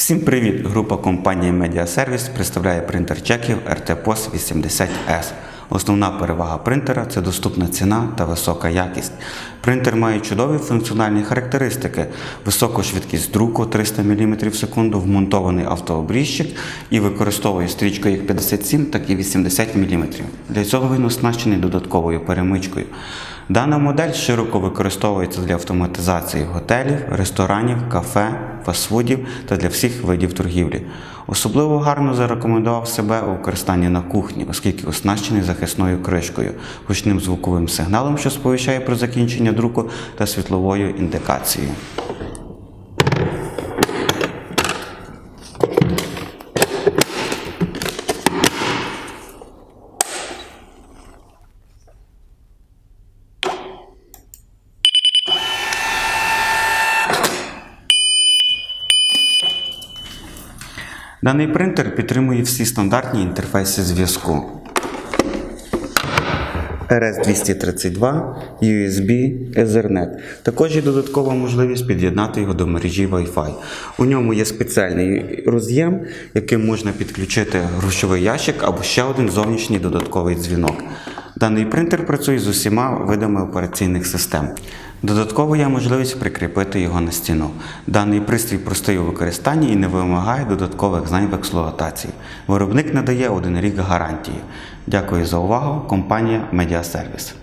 Всім привіт! Група компанії Медіасервіс представляє принтер чеків RT-POS 80S. Основна перевага принтера це доступна ціна та висока якість. Принтер має чудові функціональні характеристики: високу швидкість друку 300 мм в секунду, вмонтований автообрізчик і використовує стрічку як 57, так і 80 мм. Для цього він оснащений додатковою перемичкою. Дана модель широко використовується для автоматизації готелів, ресторанів, кафе, фастфудів та для всіх видів торгівлі. Особливо гарно зарекомендував себе у використанні на кухні, оскільки оснащений захисною кришкою, гучним звуковим сигналом, що сповіщає про закінчення друку, та світловою індикацією. Даний принтер підтримує всі стандартні інтерфейси зв'язку. RS-232, USB, Ethernet. Також є додаткова можливість під'єднати його до мережі Wi-Fi. У ньому є спеціальний роз'єм, яким можна підключити грошовий ящик або ще один зовнішній додатковий дзвінок. Даний принтер працює з усіма видами операційних систем. Додатково є можливість прикріпити його на стіну. Даний пристрій простий у використанні і не вимагає додаткових знань в експлуатації. Виробник надає один рік гарантії. Дякую за увагу. Компанія Медіасервіс.